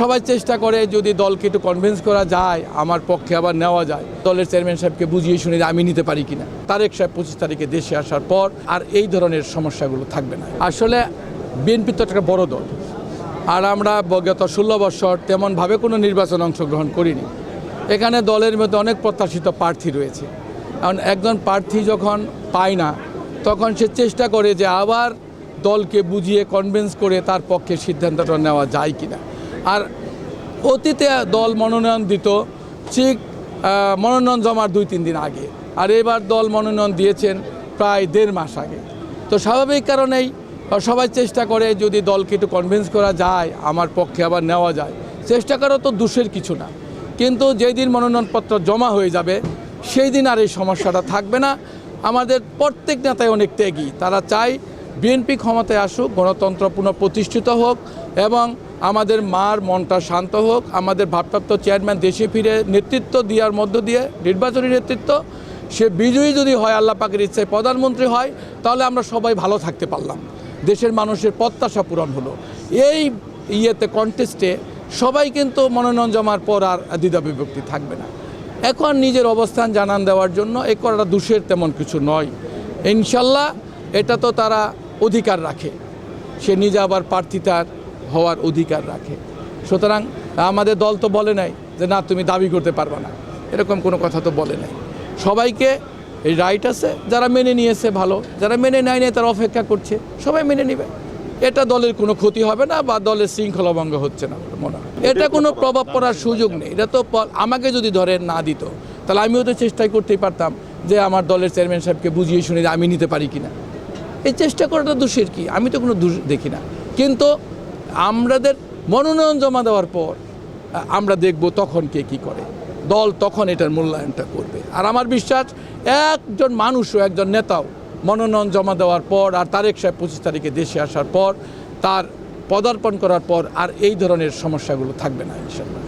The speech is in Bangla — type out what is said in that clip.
সবাই চেষ্টা করে যদি দলকে একটু কনভিন্স করা যায়, আমার পক্ষে আবার নেওয়া যায়। দলের চেয়ারম্যান সাহেবকে বুঝিয়ে শুনে আমি নিতে পারি কিনা। তারেক সাহেব পঁচিশ তারিখে দেশে আসার পর আর এই ধরনের সমস্যাগুলো থাকবে না। আসলে বিএনপি তো একটা বড় দল। আর আমরা গত ষোলো বছর তেমনভাবে কোনো নির্বাচন অংশগ্রহণ করিনি। এখানে দলের মধ্যে অনেক প্রত্যাশিত প্রার্থী রয়েছে। কারণ একজন প্রার্থী যখন পায় না, তখন সে চেষ্টা করে যে আবার দলকে বুঝিয়ে কনভিন্স করে তার পক্ষে সিদ্ধান্তটা নেওয়া যায় কিনা। আর অতীতে দল মনোনয়ন দিত, ঠিক মনোনয়ন জমার দুই, তিন দিন আগে। আর এবার দল মনোনয়ন দিয়েছেন প্রায় দেড় মাস আগে। তো স্বাভাবিক কারণেই সবাই চেষ্টা করে যদি দলকে একটু কনভিন্স করা যায়, আমার পক্ষে আবার নেওয়া যায়। চেষ্টা করা তো দোষের কিছু না। কিন্তু যেই দিন মনোনয়নপত্র জমা হয়ে যাবে সেই দিন আর এই সমস্যাটা থাকবে না। আমাদের প্রত্যেক নেতায় অনেক ত্যাগী। তারা চায় বিএনপি ক্ষমতায় আসুক, গণতন্ত্র পুনঃপ্রতিষ্ঠিত হোক এবং আমাদের মার মনটা শান্ত হোক, আমাদের ভারপ্রাপ্ত চেয়ারম্যান দেশে ফিরে নেতৃত্ব দেওয়ার মধ্য দিয়ে, নির্বাচনী নেতৃত্ব, সে বিজয়ী যদি হয়, আল্লাহ পাকের ইচ্ছায় প্রধানমন্ত্রী হয়, তাহলে আমরা সবাই ভালো থাকতে পারলাম। দেশের মানুষের প্রত্যাশা পূরণ হলো। এই ইয়েতে কন্টেস্টে সবাই কিন্তু মনোনয়ন জমার পর আর দ্বিধা বিভক্তি থাকবে না। এখন নিজের অবস্থান জানান দেওয়ার জন্য এ করাটা দোষের তেমন কিছু নয়। ইনশাল্লাহ এটা তো তারা অধিকার রাখে। সে নিজে আবার প্রার্থিতার হওয়ার অধিকার রাখে। সুতরাং আমাদের দল তো বলে নাই যে না তুমি দাবি করতে পারবে না। এরকম কোনো কথা তো বলে নাই। সবাইকে এই রাইট আছে যারা মেনে নিয়েছে ভালো যারা মেনে নেয় নাই তারা অপেক্ষা করছে সবাই মেনে নেবে। এটা দলের কোনো ক্ষতি হবে না বা দলের শৃঙ্খলা ভঙ্গ হচ্ছে না বলে মনে হয়। এটা কোনো প্রভাব পড়ার সুযোগ নেই। এটা তো আমাকে যদি ধরে না দিত তাহলে আমিও তো চেষ্টাই করতেই পারতাম যে আমার দলের চেয়ারম্যান সাহেবকে বুঝিয়ে শুনে আমি নিতে পারি কিনা? এই চেষ্টা করাটা দোষের কি? আমি তো কোনো দোষ দেখি না। কিন্তু আমাদের মনোনয়ন জমা দেওয়ার পর, আমরা দেখব তখন কে কি করে। দল তখন এটার মূল্যায়নটা করবে। আর আমার বিশ্বাস, একজন মানুষও একজন নেতাও মনোনয়ন জমা দেওয়ার পর আর তারেক সাহেব পঁচিশ তারিখে দেশে আসার পর তার পদার্পণ করার পর আর এই ধরনের সমস্যাগুলো থাকবে না ইনশাল্লাহ